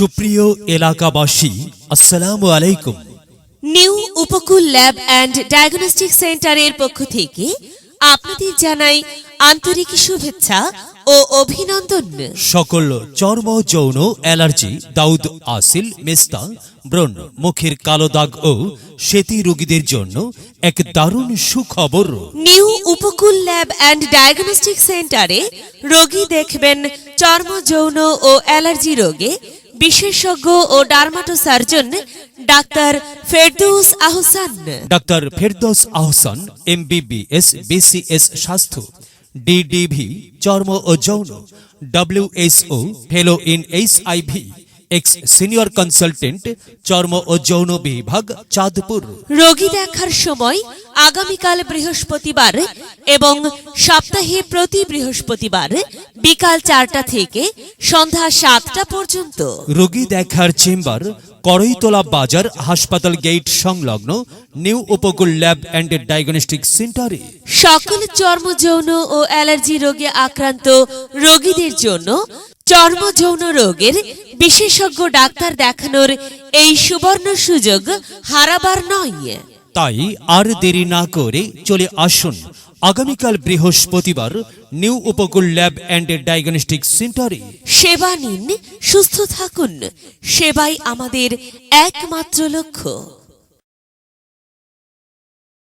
সুপ্রিয় এলাকাবাসী আসসালামু আলাইকুম। নিউ উপকূল ল্যাব অ্যান্ড ডায়াগনস্টিক সেন্টারের পক্ষ থেকে আপনাদের জানাই আন্তরিক শুভেচ্ছা ও অভিনন্দন। সকল চর্ম যৌন অ্যালার্জি দাউদ আসিল মেস্তা ব্রণ মুখের কালো দাগ ও সেতি রোগীদের জন্য এক দারুণ সুখবর। নিউ উপকূল ল্যাব অ্যান্ড ডায়াগনস্টিক সেন্টারে রোগী দেখবেন চর্ম যৌন ও অ্যালার্জি রোগে বিশেষজ্ঞ ও dermato surgeon doctor Ferdous Ahsan. Doctor Ferdous Ahsan, MBBS, BCS স্বাস্থ্য, ডিডিভি, চর্ম ও যৌন WSO fellow in HIV ex senior consultant চর্ম ও যৌন বিভাগ চাঁদপুর রোগী দেখার সময় আগামীকাল বৃহস্পতিবার এবং সপ্তাহে প্রতি বৃহস্পতিবার বিকাল চারটা থেকে সন্ধ্যা সাতটা পর্যন্ত। রোগী দেখার চেম্বার করইতলা বাজার হাসপাতাল গেট সংলগ্ন নিউ উপকূল ল্যাব অ্যান্ড ডায়াগনস্টিক সেন্টারে। সকল চর্ম যৌন ও অ্যালার্জি রোগে আক্রান্ত রোগীদের জন্য চর্ম যৌন রোগের বিশেষজ্ঞ ডাক্তার দেখানোর এই সুবর্ণ সুযোগ হারাবার নয়। তাই আর দেরি না করে চলে আসুন আগামীকাল বৃহস্পতিবার নিউ উপকূল ল্যাব অ্যান্ড ডায়াগনস্টিক সেন্টারে। সেবা নিন সুস্থ থাকুন সেবাই আমাদের একমাত্র লক্ষ্য।